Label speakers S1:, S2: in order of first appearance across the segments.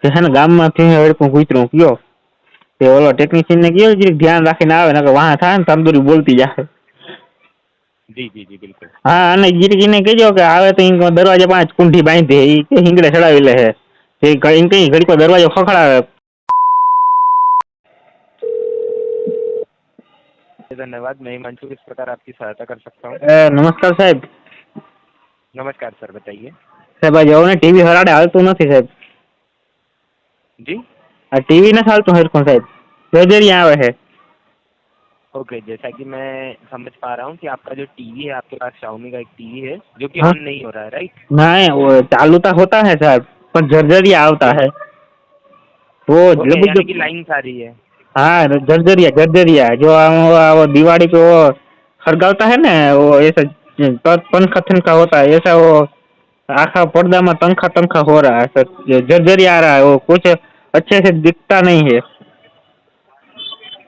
S1: કે છે ને ગામમાંથી હડકું કૂતરું કયો તે ઓલો ટેકનિશિયન ને કયો જરીક ધ્યાન રાખીને આવે નકર વાહ થાય ને તંદુરી બોલતી જાય
S2: जी जी जी बिल्कुल
S1: હા અને જરીક એને કહેજો કે આવે તો ઈ દરવાજા પાંચ કુંઠી બાંધી ઈ કે હિંગડે ચડાવી લે હે તે કઈ કઈ ઘડીક વાર દરવાજો ખખડાવે
S2: धन्यवाद मैं हिमांशु किस प्रकार आपकी सहायता कर सकता हूँ
S1: એ, નમસ્કાર સાહેબ
S2: नमस्कार सर बताइए
S1: સાહેબ આ જવો ને ટીવી હરાડે હાલતું નથી સાહેબ
S2: जी
S1: આ ટીવી નથી હાલતું હરખું સાહેબ જજરી આવે છે
S2: ओके जैसा कि मैं समझ पा रहा हूँ कि आपका जो टीवी है आपके पास शाओमी का एक टीवी है जो कि
S1: हाँ।
S2: ऑन नहीं हो रहा है राइट
S1: नहीं वो चालू तो होता है साहब पर झरझरिया आवता है वो
S2: ओके
S1: लबुक
S2: यानी कि लाइन आ रही है
S1: हाँ झरझरिया झरझरिया जो हम वो वो दिवाली पे वो खड़गावता है ना वो ऐसा प- पंखा तनखा होता है ऐसा वो आखा पर्दा में तनखा तनखा हो रहा है सर झरझरिया आ रहा है वो कुछ अच्छे से दिखता नहीं है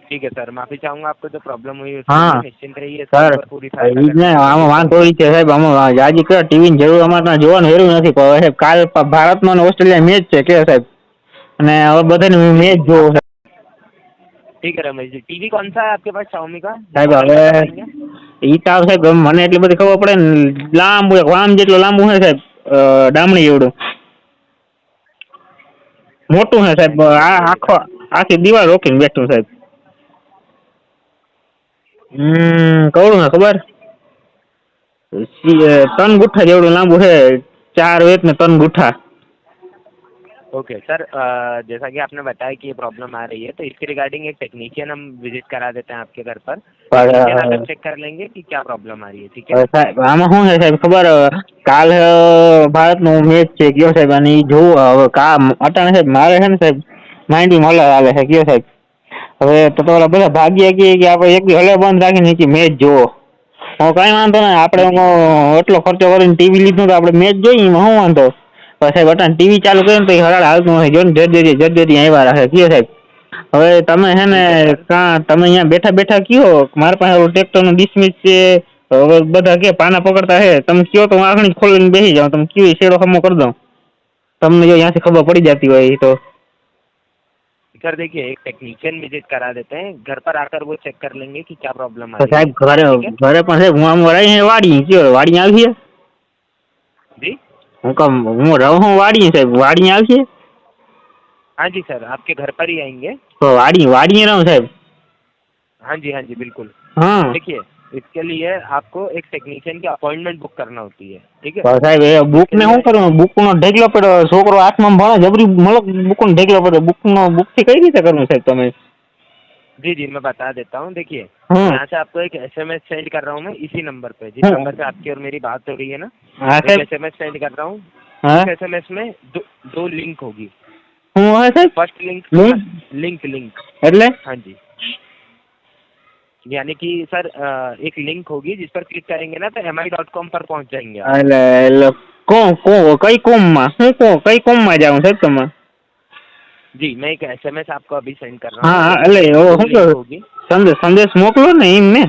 S2: ठीक है सर माफी चाहूंगा आपको जो प्रॉब्लम हुई उसके
S1: हाँ।
S2: लिए निश्चिंत रहिए
S1: સર
S2: सर पूरी सहायता
S1: ઈ જ ને
S2: करेंगे।
S1: આમાં વાંધો ઈ છે સાહેબ આમાં જાજી કરે ટીવીની જરૂર અમારે ત્યાં જોવાનું હેરું નથી પણ હવે સાહેબ કાલ પ- ભારતમાં ને ઓસ્ટ્રેલિયા મેચ છે કે સાહેબ અને હવે બધાને મેચ જોવો છે
S2: ठीक है रमेश जी टीवी कौन सा है आपके पास शाओमी का
S1: સાહેબ
S2: बता
S1: હવે
S2: पाएंगे?
S1: ઈ તો હવે સાહેબ મને એટલી બધી ખબર પડે ને લાંબુ એક વામ જેટલું લાંબુ છે સાહેબ અ, ડામણી એવડું મોટું છે સાહેબ. આ આખો આખી દિવાલ રોકીને બેઠું સાહેબ. હમ, કવડું છે ખબર? ત્રણ ગુઠ્ઠા જેવડું લાંબુ છે. ચાર વેત ને ત્રણ ગુઠ્ઠા.
S2: ओके सर अ, जैसा कि आपने बताया कि ये प्रॉब्लम आ रही है तो इसके रिगार्डिंग एक टेक्नीशियन हम विजिट करा देते हैं आपके घर पर
S1: पर,
S2: टेक्नीशियन
S1: अ,
S2: आकर चेक कर लेंगे कि क्या प्रॉब्लम आ रही है ठीक है
S1: હવે સાહેબ આમાં શું છે સાહેબ ખબર અ, કાલ અ, ભારતનો મેચ છે કયો સાહેબ અને ઈ જોવું હવે કા અટાણે સાહેબ મારે છે ને સાહેબ માઇન્ડ હલે આવે છે કયો સાહેબ હવે તો તો ઓલા બધા ભાગ્યા કહે કે આપણે એક દી હલે બંધ રાખીને નીચે મેચ જોવો હવે કાંઈ વાંધો નહીં આપણે એમાં એટલો ખર્ચો કરીને ટીવી લીધું તો આપણે મેચ જોઈએ એમાં શું વાંધો પણ સાહેબ અટાણે ટીવી ચાલુ કરીને તો એ હરાડ હાલતું નથી જો ને જર્જરી જર્જરી આવ્યા રાખે કયો સાહેબ હવે તમે છે ને કાં તમે અહીંયા બેઠા બેઠા કયો મારા પાસે ઓલું ટ્રેક્ટરનું ડિસમિસ છે હવે બધા કે પાના પકડતા હે તમે કયો તો હું આખણી ખોલીને બેસી જાઉં તમે કયો એ શેડો હમો કરી દઉં તમને જો અહીંયાથી ખબર પડી જતી હોય એ તો
S2: सर देखिए एक टेक्नीशियन विजिट करा देते हैं घर पर आकर वो चेक कर लेंगे कि क्या प्रॉब्लम आ
S1: તો
S2: रही
S1: સાહેબ
S2: है
S1: ઘરે
S2: ठीक है?
S1: ઘરે પણ સાહેબ હું આમ રહી હે વાડી કયો વાડી આવી છે
S2: जी
S1: હું કમ હું રહું હું વાડી સાહેબ વાડી આવી છે
S2: हाँ जी सर आपके घर पर ही आएंगे
S1: તો વાડી વાડી રહું સાહેબ
S2: हाँ जी हाँ जी बिल्कुल
S1: હા
S2: देखिए इसके लिए आपको एक टेक्नीशियन की अपॉइंटमेंट बुक करना होती है ठीक है
S1: તો સાહેબ એ બુક ને શું કરવું બુક નો ઢેકલો પડ્યો છોકરો હાથમાં ભણે જબરી મતલબ બુક નો ઢેકલો પડ્યો બુક નો બુક થી કઈ રીતે કરવું સાહેબ તમે
S2: जी जी मैं बता देता हूँ। देखिए
S1: हाँ।
S2: यहाँ से आपको एक एसएमएस सेंड कर रहा हूँ मैं इसी नंबर पे। जिस
S1: हाँ।
S2: नंबर से आपकी और मेरी बात हो रही है ना एस
S1: एम
S2: एस सेंड कर रहा हूँ।
S1: एस
S2: एम एस में दो, दो लिंक होगी।
S1: हाँ,
S2: फ़र्स्ट लिंक लिंक लिंक। हाँ जी। यानी कि सर एक लिंक होगी जिस पर क्लिक करेंगे ना तो एम आई डॉट कॉम पर पहुँच जाएँगे कई
S1: कोम कई कोम में जाऊँ सर तुम्हारा કો કઈ કોમમાં જાઉં સાહેબ તમે
S2: जी मैं एक एसएमएस आपको अभी सेंड कर रहा
S1: हाँ
S2: हूँ
S1: हाँ એટલે
S2: दो
S1: ઓ શું
S2: link
S1: કહેવાય?
S2: होगी
S1: સંદેશ સંદેશ મોકલો ને એમ ને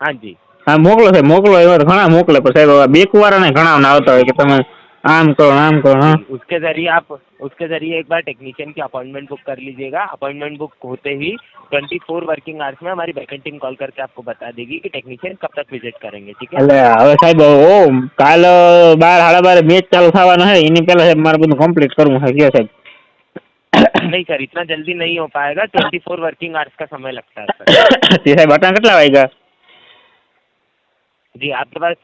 S2: हाँ जी
S1: હા મોકલો સાહેબ મોકલો એવા તો ઘણા મોકલે પણ સાહેબ હવે બેકવાળાને ઘણા આવતા હોય કે તમે આમ કરો આમ કરો હા
S2: जी, उसके जरिए आप उसके जरिए एक बार टेक्नीशियन की अपॉइंटमेंट बुक कर लीजिएगा अपॉइंटमेंट बुक होते ही ट्वेंटी फोर वर्किंग आवर्स में हमारी बैकेंड टीम कॉल करके आपको बता देगी कि टेक्नीशियन कब तक विजिट करेंगे ठीक है
S1: એટલે હવે સાહેબ ઓ કાલ બાર સાડા બારે મેચ ચાલુ થવાનો છે એની પહેલા સાહેબ મારે બધું કમ્પ્લીટ કરવું છે કયો સાહેબ
S2: नहीं सर इतना जल्दी नहीं हो पाएगा ट्वेंटी फोर वर्किंग आवर्स का समय लगता है सर
S1: તે સાહેબ અટાણ કેટલા વાગ્યા
S2: जी आपके पास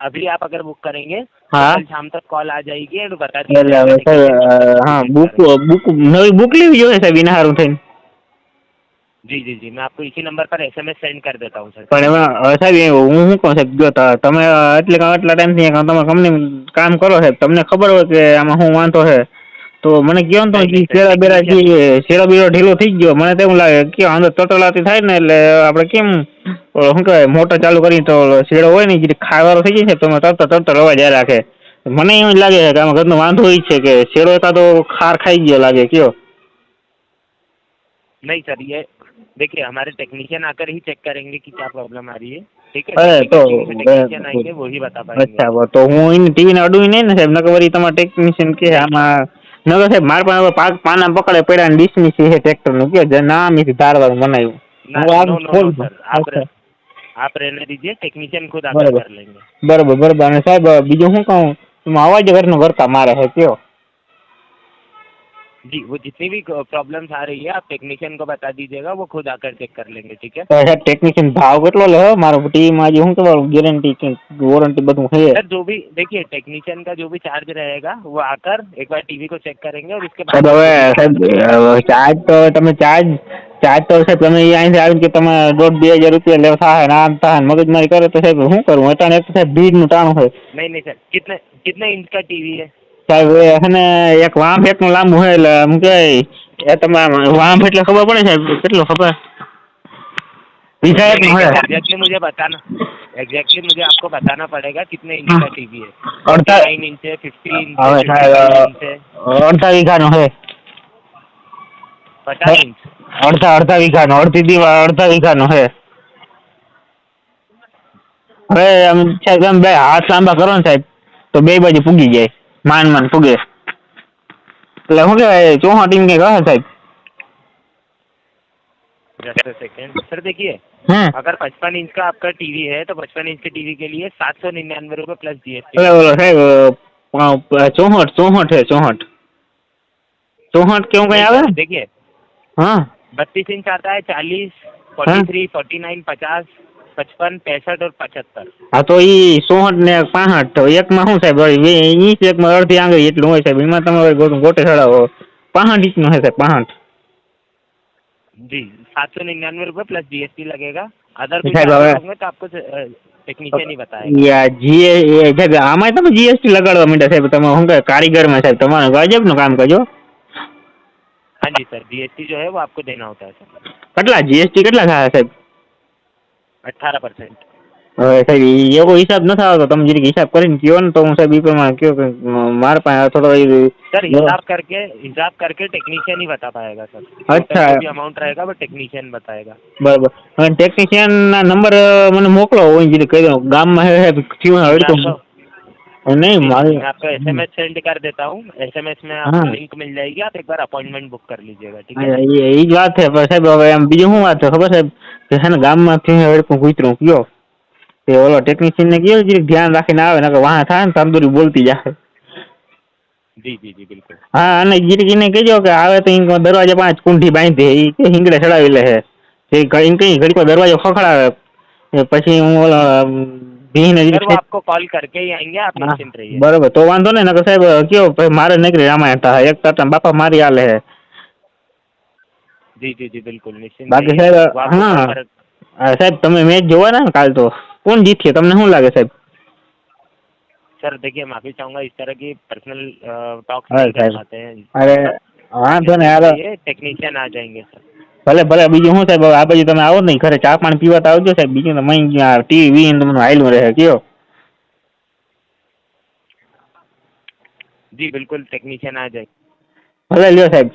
S2: अभी आप अगर बुक करेंगे तो
S1: हाँ।
S2: कल शाम तक कॉल आ जाएगी और बता
S1: એટલે હવે સાહેબ અ, હા બુક બુક નવી બુક લેવી જોઈએ સાહેબ એના સારું થઈને
S2: जी जी जी मैं आपको इसी नंबर पर एसएमएस सेंड कर देता हूँ सर
S1: પણ એમાં હવે સાહેબ એ હું શું કહું સાહેબ જો ત- તમે એટલે કે આટલા ટાઈમથી તમે કંપની કામ કરો સાહેબ તમને ખબર હોય કે આમાં શું વાંધો છે તો મને કહો ને તો
S2: નહીં, નહીં,
S1: શેરા બેરા
S2: technician-
S1: જે શેરો બેરો ઢીલો થઈ ગયો મને તો એવું લાગે કે અંદર તટલાતી થાય ને એટલે આપણે કેમ ઓલો શું કહેવાય મોટર ચાલુ કરીને તો ઓલો શેડો હોય ને જે ખાવાનો થઈ જાય છે તો તમે તરત તરત અવાજ આ રાખે મને એવું જ લાગે છે કે આમાં ઘરનો વાંધો એ જ છે કે શેડો એકાદો ખાર ખાઈ ગયો લાગે કયો
S2: नहीं सर ये देखिए हमारे टेक्नीशियन आकर ही चेक करेंगे कि क्या प्रॉब्लम आ रही है ठीक है
S1: अरे, तो-
S2: टेक्नीशियन आएंगे वो ही बता पाएंगे
S1: અચ્છા તો હું એને ટીવીને અડું નહીં ને સાહેબ નકર વળી તમારા ટેકનિશિયન કે આમાં નગર સાહેબ મારે પણ હવે પાક પાના પકડે પડ્યા ને ડીસની છે હે ટ્રેક્ટરનું કે જે નામ એથી ધારવાનું
S2: મનાયું. બરોબર.
S1: બરોબર બરોબર. અને સાહેબ બીજું શું કહું? અવાજ ઘરનો કરતા મારે હે કયો?
S2: जी वो जितनी भी प्रॉब्लम्स आ रही है आप टेक्नीशियन को बता दीजिएगा वो खुद आकर चेक कर लेंगे ठीक है
S1: તો સાહેબ ટેકનિશિયન ભાવ કેટલો લે મારો ટીવીમાં હજી શું કહેવાનું ગેરંટી વોરંટી બધું છે
S2: सर जो भी देखिए टेक्नीशियन का जो भी चार्ज रहेगा वो आकर एक बार टीवी को चेक करेंगे और उसके
S1: સાહેબ હવે સાહેબ ચાર્જ તો તમે ચાર્જ ચાર્જ તો સાહેબ તમે અહીંથી આવીને કે તમે દોઢ બે હજાર રૂપિયા લેવા થાય ને આમ થાય ને મગજમારી કરે તો સાહેબ શું કરવું અત્યારે એક તો સાહેબ ભીડનું ટાણું હોય
S2: नहीं नहीं सर कितने कितने इंच का टीवी है
S1: સાહેબ એ છે ને એક વાંફ એકનું લાંબુ હોય એટલે એમ કે એ તમે આમ વાંફ એટલે ખબર પડે સાહેબ કેટલું ખબર વીઘા એકનું હોય
S2: एग्जैक्टली मुझे बताना एग्जैक्टली मुझे आपको बताना पड़ेगा कितने इंच का टीवी है
S1: અડધા
S2: नाइन इंच है फिफ्टी इंच
S1: હવે
S2: है
S1: સાહેબ
S2: 55 इंच है
S1: અડધા વીઘાનું હોય
S2: पचास इंच
S1: અડધા અડધા વીઘાનું અડધી દીવા અડધા વીઘાનું છે હવે આમ સાહેબ એમ બે હાથ લાંબા કરો ને સાહેબ તો બે બાજુ પૂગી જાય માન માન પૂગે એટલે શું કહેવાય ચોહા ટીમ કે કહે સાહેબ
S2: जस्ट सेकेंड सर देखिए
S1: હમ
S2: अगर पचपन इंच का आपका टीवी है तो पचपन इंच के टीवी के लिए सात सौ निन्यानवे रुपये प्लस जीएसटी
S1: એટલે ઓલો સાહેબ અ, ચોહઠ ચોહઠ છે ચોહઠ ચોહઠ કેવું કઈ આવે
S2: देखिए
S1: હા
S2: बत्तीस इंच आता है चालीस फोर्टी थ्री फोर्टी नाइन पचास पचपन पैंसठ और पचहत्तर
S1: હા તો ઈ ચોહઠ ને પાસઠ તો એકમાં શું સાહેબ વળી વે- ઈંચ એકમાં અડધી આંગળી એટલું હોય સાહેબ એમાં તમે વળી ગોટ- ગોટે ચડાવો પાસઠ ઇંચનું છે સાહેબ પાસઠ
S2: जी सात सौ निन्यानवे रुपये प्लस जीएसटी लगेगा अदर
S1: तो
S2: कुछ
S1: शायद
S2: charges
S1: हमें-
S2: होंगे तो आपको टेक्नीशियन ही बताएगा
S1: યા જીએ એ સાહેબ આમાં તમે જીએસટી લગાડવા માંડ્યા સાહેબ તમે શું કહે કારીગરમાં સાહેબ તમારે ગજબનું કામ કરજો
S2: हाँ जी सर जीएसटी जो है वो आपको देना होता है सर
S1: કેટલા જીએસટી કેટલા થાય સાહેબ
S2: अट्ठारह परसेंट
S1: હવે સાહેબ ઈ એવો હિસાબ નથી આવતો તમે જરીક હિસાબ કરીને કહો ને તો હું સાહેબ એ પ્રમાણે કહો કે મ- મારા પાસે થોડો ઈ-
S2: सर हिसाब करके हिसाब करके टेक्नीशियन ही बता पाएगा सर
S1: अच्छा।
S2: Total जो भी अमाउंट रहेगा वो टेक्नीशियन बताएगा
S1: બરાબર હવે ટેકનિશિયનના નંબર મને મોકલો હું જરીક કહી દઉં ગામમાં હે સાહેબ થયું
S2: मैं
S1: હડકું
S2: आपको-
S1: નહીં
S2: मैं
S1: મારે
S2: आपको एसएमएस सेंड कर देता हूँ एसएमएस में आपको
S1: हाँ।
S2: लिंक मिल जाएगी आप एक बार अपॉइंटमेंट बुक कर लीजिएगा ठीक
S1: હા,
S2: है
S1: એ એ જ વાત છે પણ સાહેબ હવે એમ બીજું શું વાત છે ખબર સાહેબ કે છે ને ગામમાં થયું હડકું કૂતરું કયો તે ઓલો ટેકનિશિયન ને કયો જરીક ધ્યાન રાખીને આવે ને વાહ થાય ને તંદુરી બોલતી જાય
S2: जी जी जी बिल्कुल
S1: હા અને જરીક એને કહેજો કે આવે તો ઈ દરવાજા પાંચ કુંઠી બાંધી એ કે હિંગડે ચડાવી લે છે તે કઈ કઈ ઘડીક દરવાજો ખખડાવે એ પછી હું ઓલા ભીને
S2: सर
S1: જરીક
S2: वो आपको कॉल करके ही आएंगे आप
S1: હા,
S2: निश्चिंत रहिए
S1: બરોબર તો વાંધો નહીં નકર સાહેબ કયો ભાઈ મારે નીકળી રામાયણ થાય એક ટાટા બાપા મારી આલે છે
S2: जी जी जी बिल्कुल निश्चिंत
S1: बाकी
S2: रहिए।
S1: सर,
S2: वो आपको
S1: हाँ।
S2: नंबर-
S1: હા, સાહેબ તમે મેચ જોવાના ને કાલ તો કોણ જીતશે તમને શું લાગે સાહેબ
S2: सर देखिए माफी चाहूंगा इस तरह की पर्सनल टॉक्स
S1: अरे
S2: नहीं कर
S1: साहब।
S2: पाते हैं
S1: અરે વાંધો નહીં હાલો
S2: टेक्नीशियन आ जाएंगे सर
S1: ભલે ભલે બીજું શું સાહેબ આ બાજુ તમે આવો નહીં. ઘરે ચા પાણી પીવા તો આવજો સાહેબ. બીજું તમે ટીવી વીન તમને આવેલું રહે કયો.
S2: જી બિલકુલ ટેકનિશિયન આ જાય.
S1: ભલે લ્યો સાહેબ.